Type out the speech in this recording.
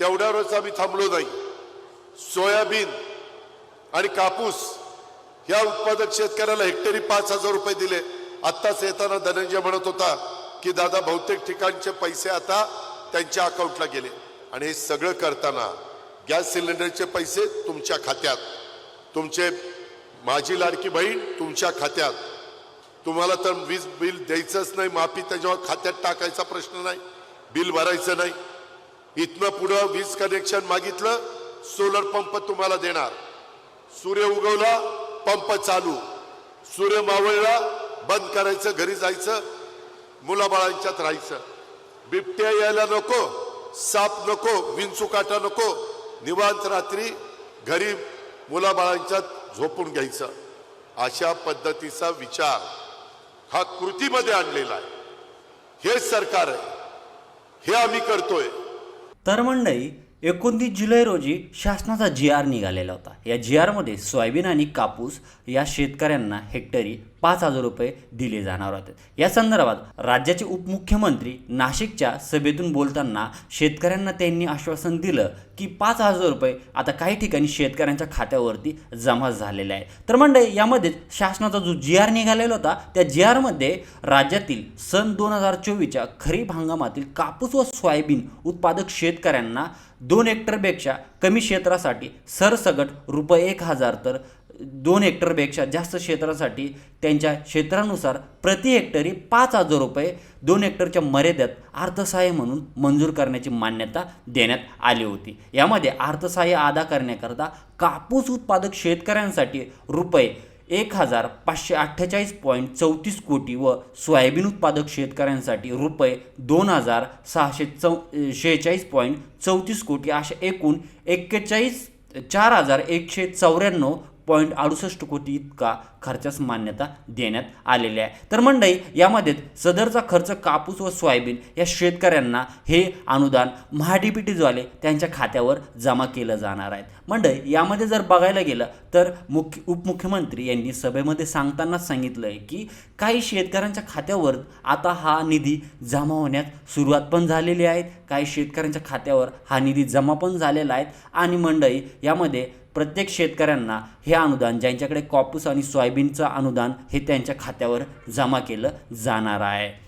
तेवढ्यावरच आम्ही थांबलो नाही. सोयाबीन आणि कापूस या उत्पादक शेतकऱ्याला हेक्टरी पाच हजार रुपये दिले. आत्ताच येताना धनंजय म्हणत होता की दादा बहुतेक ठिकाणचे पैसे आता त्यांच्या अकाउंटला गेले. आणि हे सगळं करताना गॅस सिलेंडरचे पैसे तुमच्या खात्यात. तुमचे माझी लाडकी बहीण तुमच्या खात्यात. तुम्हाला तर वीज बिल द्यायचंच नाही माफी त्याच्यावर खात्यात टाकायचा प्रश्न नाही बिल भरायचं नाही. इथनं पुढं वीज कनेक्शन मागितलं सोलर पंप तुम्हाला देणार. सूर्य उगवला पंप चालू. सूर्य मावळला बंद करायचं घरी जायचं मुलाबाळांच्यात राहायचं. बिबट्या यायला नको साप नको विंचुकाटा नको निवांत रात्री घरी मुलाबाळांच्यात झोपून घ्यायचं. अशा पद्धतीचा विचार हा कृतीमध्ये आणलेला आहे. हे सरकार आहे. हे आम्ही करतोय. तर मंडई एकोणतीस जुलै रोजी शासनाचा जी आर निघालेला होता. या जी आरमध्ये सोयाबीन आणि कापूस या शेतकऱ्यांना हेक्टरी पाच हजार रुपये दिले जाणार होते. या संदर्भात राज्याचे उपमुख्यमंत्री नाशिकच्या सभेतून बोलताना शेतकऱ्यांना त्यांनी आश्वासन दिलं की पाच हजार रुपये आता काही ठिकाणी शेतकऱ्यांच्या खात्यावरती जमा झालेले आहे तर मंडळी यामध्ये शासनाचा जो जी आर निघालेला होता त्या जी आरमध्ये राज्यातील सन दोन हजार चोवीसच्या खरीप हंगामातील कापूस व सोयाबीन उत्पादक शेतकऱ्यांना दोन हेक्टरपेक्षा कमी क्षेत्रासाठी सरसगट रुपये एक हजार तर दोन हेक्टरपेक्षा जास्त क्षेत्रासाठी त्यांच्या क्षेत्रानुसार प्रति हेक्टरी पाच हजार रुपये दोन हेक्टरच्या मर्यादेत अर्थसहाय्य म्हणून मंजूर करण्याची मान्यता देण्यात आली होती. यामध्ये अर्थसहाय्य अदा करण्याकरता कापूस उत्पादक शेतकऱ्यांसाठी रुपये एक हजार पाचशे अठ्ठेचाळीस पॉईंट चौतीस कोटी व सोयाबीन उत्पादक शेतकऱ्यांसाठी रुपये दोन हजार सहाशे चौ शेहेचाळीस पॉईंट चौतीस कोटी अशा एकूण एक्केचाळीस चार हजार एकशे चौऱ्याण्णव पॉईंट अडुसष्ट कोटी इतका खर्चास मान्यता देण्यात आलेली आहे. तर मंडई यामध्ये सदरचा खर्च कापूस व सोयाबीन या शेतकऱ्यांना हे अनुदान महाडीपीटीद्वारे त्यांच्या खात्यावर जमा केलं जाणार आहे. मंडई यामध्ये जर बघायला गेलं तर मुख्य उपमुख्यमंत्री यांनी सभेमध्ये सांगतानाच सांगितलं आहे की काही शेतकऱ्यांच्या खात्यावर आता हा निधी जमा होण्यात सुरुवात पण झालेली आहे. काही शेतकऱ्यांच्या खात्यावर हा निधी जमा पण झालेला आहे. आणि मंडई यामध्ये प्रत्येक शेतकऱ्यांना हे अनुदान ज्यांच्याकडे कापूस आणि सोयाबीनचं अनुदान हे त्यांच्या खात्यावर जमा केलं जाणार आहे.